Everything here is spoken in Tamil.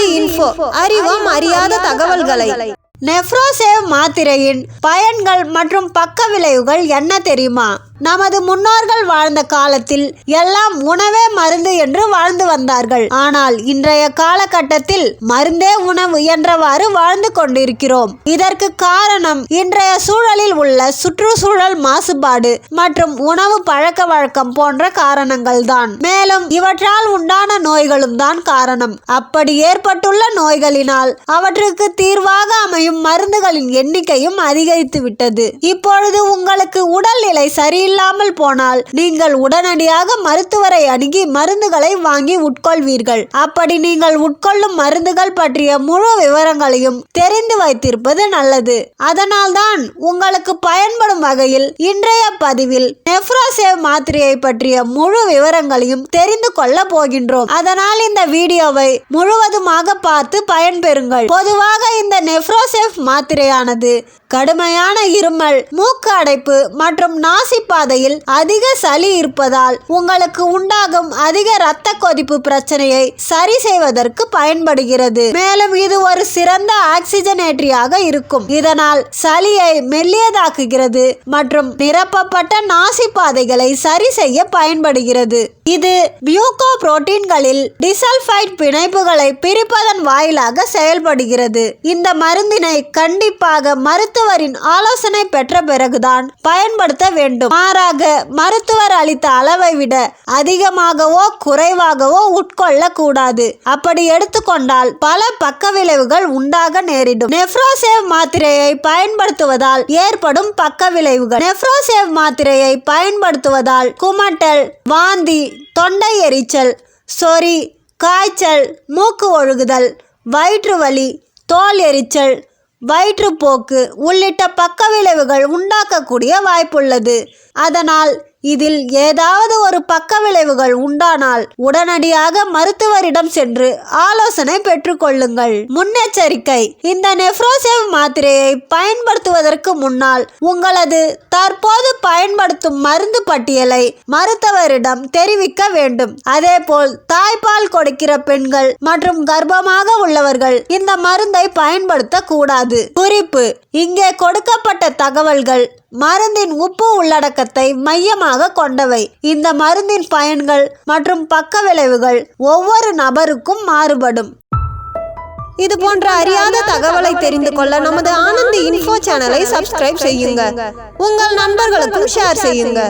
ஆனந்தி இன்ஃபோ அறிவோம் அறியாத தகவல்களை. நெஃப்ரோசேவ் மாத்திரையின் பயன்கள் மற்றும் பக்க விளைவுகள் என்ன தெரியுமா? நமது முன்னோர்கள் வாழ்ந்த காலத்தில் எல்லாம் உணவே மருந்து என்று வாழ்ந்து வந்தார்கள். ஆனால் இன்றைய காலகட்டத்தில் மருந்தே உணவு என்றவாறு வாழ்ந்து கொண்டிருக்கிறோம். இதற்கு காரணம் இன்றைய சூழலில் உள்ள சுற்றுச்சூழல் மாசுபாடு மற்றும் உணவு பழக்க வழக்கம் போன்ற காரணங்கள் தான் மேலும் இவற்றால் உண்டான நோய்களும் தான் காரணம். அப்படி ஏற்பட்டுள்ள நோய்களினால் அவற்றுக்கு தீர்வாக அமையும் மருந்துகளின் எண்ணிக்கையும் அதிகரித்து விட்டது இப்பொழுது உங்களுக்கு உடல்நிலை சரியில்லாமல் போனால் நீங்கள் உடனடியாக மருத்துவரை அணுகி மருந்துகளை வாங்கி உட்கொள்வீர்கள். அப்படி நீங்கள் உட்கொள்ளும் மருந்துகள் பற்றிய முழு விவரங்களையும் தெரிந்து வைத்திருப்பது நல்லது. அதனால்தான் உங்களுக்கு பயன்படும் வகையில் இன்றைய பதிவில் நெஃப்ரோசேவ் மாத்திரையை பற்றிய முழு விவரங்களையும் தெரிந்து கொள்ள போகின்றோம். அதனால் இந்த வீடியோவை முழுவதுமாக பார்த்து பயன்பெறுங்கள். பொதுவாக இந்த நெஃப்ரோசேஃப் மாத்திரையானது கடுமையான இருமல் மூக்கு அடைப்பு மற்றும் நாசிப்பாதையில் அதிக சளி இருப்பதால் உங்களுக்கு உண்டாகும் அதிக இரத்த கொதிப்பு பிரச்சனையை சரி செய்வதற்கு பயன்படுகிறது. மேலும் இது ஒரு சிறந்த ஆக்சிஜனேற்றியாக இருக்கும். இதனால் சளியை மெல்லியதாக்குகிறது மற்றும் நிரப்பப்பட்ட நாசிப்பாதைகளை சரி செய்ய பயன்படுகிறது. இது பியூகோ புரோட்டீன்களில் டிசல்பைட் பிணைப்புகளை பிரிப்பதன் வாயிலாக செயல்படுகிறது. இந்த மருந்தினை கண்டிப்பாக மருத்துவ மருத்துவரின் ஆலோசனை பெற்ற பிறகுதான் பயன்படுத்த வேண்டும். மாறாக மருத்துவர் அளித்த அளவை விட அதிகமாகவோ குறைவாகவோ உட்கொள்ள கூடாது அப்படி எடுத்துக்கொண்டால் பல பக்க விளைவுகள் உண்டாக நேரிடும். நெஃப்ரோசேவ் மாத்திரையை பயன்படுத்துவதால் ஏற்படும் பக்க விளைவுகள். நெஃப்ரோசேவ் மாத்திரையை பயன்படுத்துவதால் குமட்டல் வாந்தி தொண்டை எரிச்சல் சொறி காய்ச்சல் மூக்கு ஒழுகுதல் வயிற்று வலி தோல் எரிச்சல் வயிற்றுப்போக்கு உள்ளிட்ட பக்க விளைவுகள் உண்டாக்கக்கூடிய வாய்ப்புள்ளது. அதனால் இதில் ஏதாவது ஒரு பக்க விளைவுகள் உண்டானால் உடனடியாக மருத்துவரிடம் சென்று ஆலோசனை பெற்றுக்கொள்ளுங்கள். முன்னெச்சரிக்கை. இந்த நெஃப்ரோசேவ் மாத்திரையை பயன்படுத்துவதற்கு முன்னால் உங்களது தற்போது பயன்படுத்தும் மருந்து பட்டியலை மருத்துவரிடம் தெரிவிக்க வேண்டும். அதேபோல் தாய்ப்பால் கொடுக்கிற பெண்கள் மற்றும் கர்ப்பமாக உள்ளவர்கள் இந்த மருந்தை பயன்படுத்த கூடாது குறிப்பு. இங்கே கொடுக்கப்பட்ட தகவல்கள் மருந்தின் உப்பு உள்ளடக்கத்தை மையமாக கொண்டவை. இந்த மருந்தின் பயன்கள் மற்றும் பக்க விளைவுகள் ஒவ்வொரு நபருக்கும் மாறுபடும். இது போன்ற அறியாத தகவலை தெரிந்து கொள்ள நமது ஆனந்த் இன்ஃபோ சேனலை சப்ஸ்கிரைப் செய்யுங்க. உங்கள் நண்பர்களுக்கும் ஷேர் செய்யுங்க.